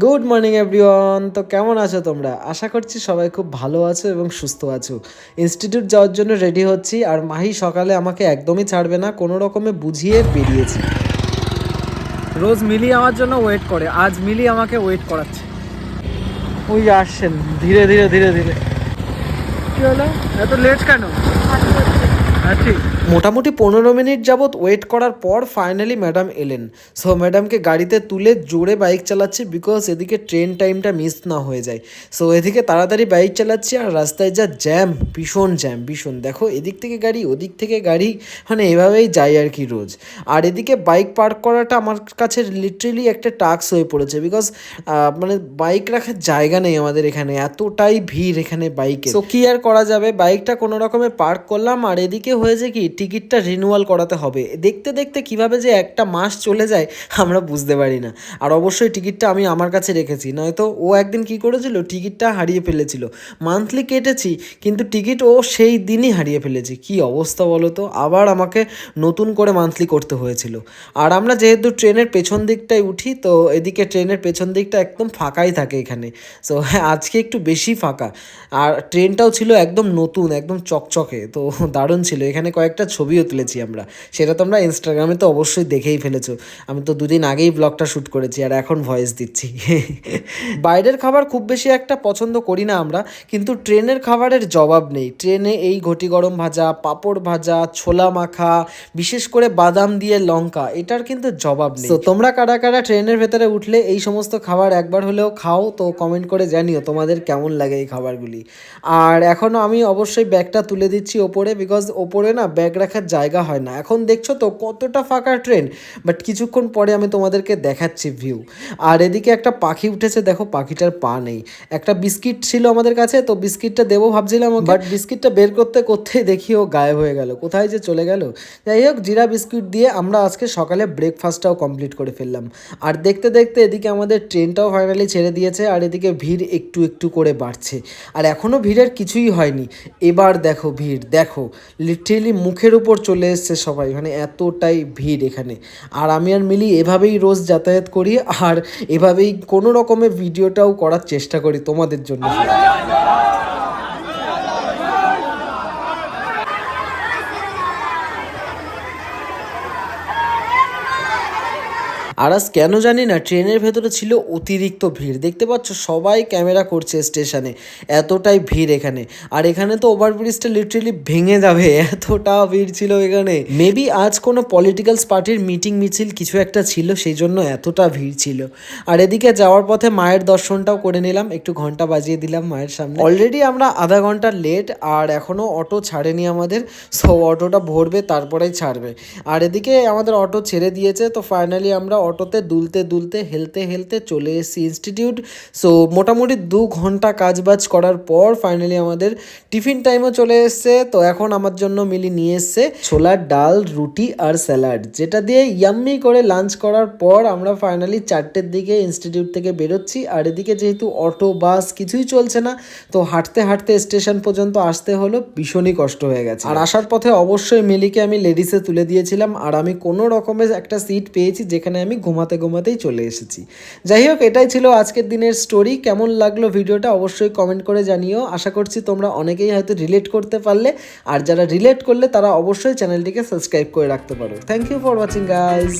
Good morning everyone তো কেমন আছো তোমরা? আশা করছি সবাই খুব ভালো আছো এবং সুস্থ আছো। ইনস্টিটিউট যাওয়ার জন্য রেডি হচ্ছি আর মাহি সকালে আমাকে একদমই ছাড়বে না কোনো রকমে বুঝিয়ে বেরিয়েছি। রোজ মিলি আমার জন্য ওয়েট করে আজ মিলি আমাকে ওয়েট করাচ্ছে। ওই আসছেন ধীরে ধীরে ধীরে ধীরে। কি হলো? এত লেট কেন? ঠিক মোটামুটি পনেরো মিনিট যাবৎ ওয়েট করার পর ফাইনালি ম্যাডাম এলেন। সো ম্যাডামকে গাড়িতে তুলে জোরে বাইক চালাচ্ছি বিকজ এদিকে ট্রেন টাইমটা মিস না হয়ে যায়। সো এদিকে তাড়াতাড়ি বাইক চালাচ্ছি আর রাস্তায় যা জ্যাম ভীষণ জ্যাম ভীষণ। দেখো, এদিক থেকে গাড়ি, ওদিক থেকে গাড়ি মানে এভাবেই যাই আর কি রোজ। আর এদিকে বাইক পার্ক করাটা আমার কাছে লিটারেলি একটা টাস্ক হয়ে পড়েছে বিকজ মানে বাইক রাখার জায়গা নেই আমাদের এখানে। এতটাই ভিড় এখানে বাইকে তো কি আর করা যাবে? বাইকটা কোনো রকমে পার্ক করলাম আর এদিকে হয়েছে কি? টিকিটটা রিনিউয়াল করাতে হবে। দেখতে দেখতে কীভাবে যে একটা মাস চলে যায়, আমরা বুঝতে পারি না। আর অবশ্যই টিকিটটা আমি আমার কাছে রেখেছি। নয়তো ও একদিন কি করেছিল, টিকিটটা হারিয়ে ফেলেছিল। মান্থলি কেটেছি, কিন্তু টিকিট ও সেই দিনই হারিয়ে ফেলেছি। কি অবস্থা বলো তো? আবার আমাকে নতুন করে মান্থলি করতে হয়েছিল। আর আমরা যেহেতু ট্রেনের পেছন দিকটায় উঠি, তো এদিকে ট্রেনের পেছন দিকটা একদম ফাঁকাই থাকে এখানে। সো হ্যাঁ আজকে একটু বেশি ফাঁকা। আর ট্রেনটাও ছিল একদম নতুন, একদম চকচকে। তো দারুণ ছিল। এখানে কয়েকটা ছবিও তুলেছি আমরা। সেটা তোমরা ইনস্টাগ্রামে তো অবশ্যই দেখেই ফেলেছো। আমি তো দুদিন আগেই ব্লগটা শ্যুট করেছি আর এখন ভয়েস দিচ্ছি। বাইরের খাবার খুব বেশি একটা পছন্দ করি না আমরা, কিন্তু ট্রেনের খাবারের জবাব নেই। ট্রেনে এই ঘটি গরম ভাজা, পাঁপড় ভাজা, ছোলা মাখা, বিশেষ করে বাদাম দিয়ে লঙ্কা, এটার কিন্তু জবাব নেই। তো তোমরা কারা কারা ট্রেনের ভেতরে উঠলে এই সমস্ত খাবার একবার হলেও খাও, তো কমেন্ট করে জানিও তোমাদের কেমন লাগে এই খাবারগুলি। আর এখনও আমি অবশ্যই ব্যাগটা তুলে দিচ্ছি ওপরে বিকজ ওপরে না ব্যাগ রাখার জায়গা হয় না। এখন দেখছ তো কতটা ফাঁকা ট্রেন বাট কিছুক্ষণ পরে আমি তোমাদেরকে দেখাচ্ছি ভিউ আর এদিকে একটা পাখি উঠেছে দেখো পাখিটার পা নেই। একটা বিস্কিট ছিল আমাদের কাছে তো বিস্কিটটা দেবো ভাবছিলাম বাট বিস্কিটটা বের করতে করতে দেখি ও গায়েব হয়ে গেল। কোথায় যে চলে গেল? যাই হোক জিরা বিস্কুট দিয়ে আমরা আজকে সকালে ব্রেকফাস্টটাও কমপ্লিট করে ফেললাম। আর দেখতে দেখতে এদিকে আমাদের ট্রেনটাও ফাইনালি ছেড়ে দিয়েছে আর এদিকে ভিড় একটু একটু করে বাড়ছে। আর এখনও ভিড়ের কিছুই হয়নি। এবার দেখো ভিড় দেখো লিটারেলি মুখের উপর চলে এসছে সবাই মানে এতটাই ভিড় এখানে। আর আমি আর মিলি এভাবেই রোজ যাতায়াত করি, আর এভাবেই কোনো রকমের ভিডিওটাও করার চেষ্টা করি তোমাদের জন্য। আর আজ কেন জানি না, ট্রেনের ভেতরে ছিল অতিরিক্ত ভিড়। দেখতে পাচ্ছ, সবাই ক্যামেরা করছে স্টেশনে। এতটাই ভিড় এখানে। আর এখানে তো ওভারব্রিজটা লিটারেলি ভেঙে যাবে। এতটা ভিড় ছিল এখানে। মেবি আজ কোনো পলিটিক্যাল পার্টির মিটিং মিছিল কিছু একটা ছিল, সেই জন্য এতটা ভিড় ছিল। আর এদিকে যাওয়ার পথে মায়ের দর্শনটাও করে নিলাম। একটু ঘণ্টা বাজিয়ে দিলাম মায়ের সামনে। অলরেডি আমরা আধা ঘণ্টা লেট আর এখনও অটো ছাড়েনি আমাদের। সো অটোটা ভরবে, তারপরেই ছাড়বে। আর এদিকে আমাদের অটো ছেড়ে দিয়েছে, তো ফাইনালি আমরা অটোতে দুলতে দুলতে, হেলতে হেলতে চলে এসেছি ইনস্টিটিউট সো মোটামুটি দু ঘণ্টা কাজবাজ করার পর ফাইনালি আমাদের টিফিন টাইমও চলে এসছে। তো এখন আমার জন্য মিলি নিয়ে এসছে ছোলার ডাল, রুটি আর স্যালাড যেটা দিয়ে ইয়াম্মি করে লাঞ্চ করার পর আমরা ফাইনালি চারটের দিকে ইনস্টিটিউট থেকে বেরোচ্ছি। আর এদিকে যেহেতু অটো, বাস কিছুই চলছে না, তো হাঁটতে হাঁটতে স্টেশন পর্যন্ত আসতে হলো, ভীষণই কষ্ট হয়ে গেছে। আর আসার পথে অবশ্যই মিলিকে আমি লেডিসে তুলে দিয়েছিলাম। আর আমি কোনো রকমের একটা সিট পেয়েছি যেখানে আমি ঘুমাতে ঘুমাতেই চলে এসেছি। যাই হোক, এটাই ছিল আজকের দিনের স্টোরি কেমন লাগল ভিডিওটা অবশ্যই কমেন্ট করে জানিও। আশা করছি তোমরা অনেকেই হয়তো রিলেট করতে পারলে। আর যারা রিলেট করলে, তারা অবশ্যই চ্যানেলটিকে সাবস্ক্রাইব করে রাখতে পারো। Thank you for watching guys